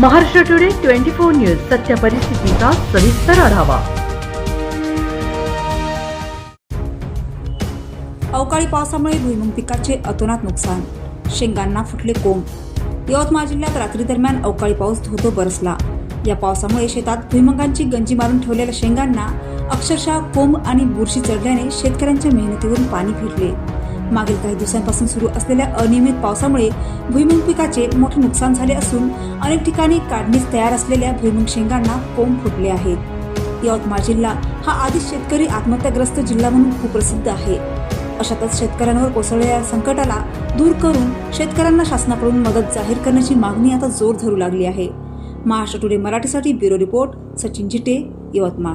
Maharashtra today twenty four news सत्य परिस्थितीचा सविस्तर आढावा. अवकाळी पावसामुळे भुईमुग पिकाचे अतोनात नुकसान. शेंगांना फुटले कोंब. यवतमाळ जिल्ह्यात रात्री दरम्यान अवकाळी पाऊस धोतो बरसला. या पावसामुळे शेतात भुईमुगांची गंजी मारून ठेवलेल्या शेंगांना अक्षरशः कोंब आणि बुरशी चढल्याने शेतकऱ्यांच्या मेहनतीवरून पाणी फिरले. मागील काही दिवसांपासून सुरू असलेल्या अनियमित पावसामुळे भुईमुग पिकाचे मोठे नुकसान झाले असून अनेक ठिकाणी काढणीस तयार असलेल्या भुईमुग शेंगांना कोंब फुटले आहेत. यवतमाळ जिल्हा हा आधीच शेतकरी आत्महत्याग्रस्त जिल्हा म्हणून कुप्रसिद्ध आहे. अशातच शेतकऱ्यांवर कोसळलेल्या संकटाला दूर करून शेतकऱ्यांना शासनाकडून मदत जाहीर करण्याची मागणी आता जोर धरू लागली आहे. महाराष्ट्र टुडे मराठीसाठी ब्युरो रिपोर्ट सचिन जिटे यवतमाळ.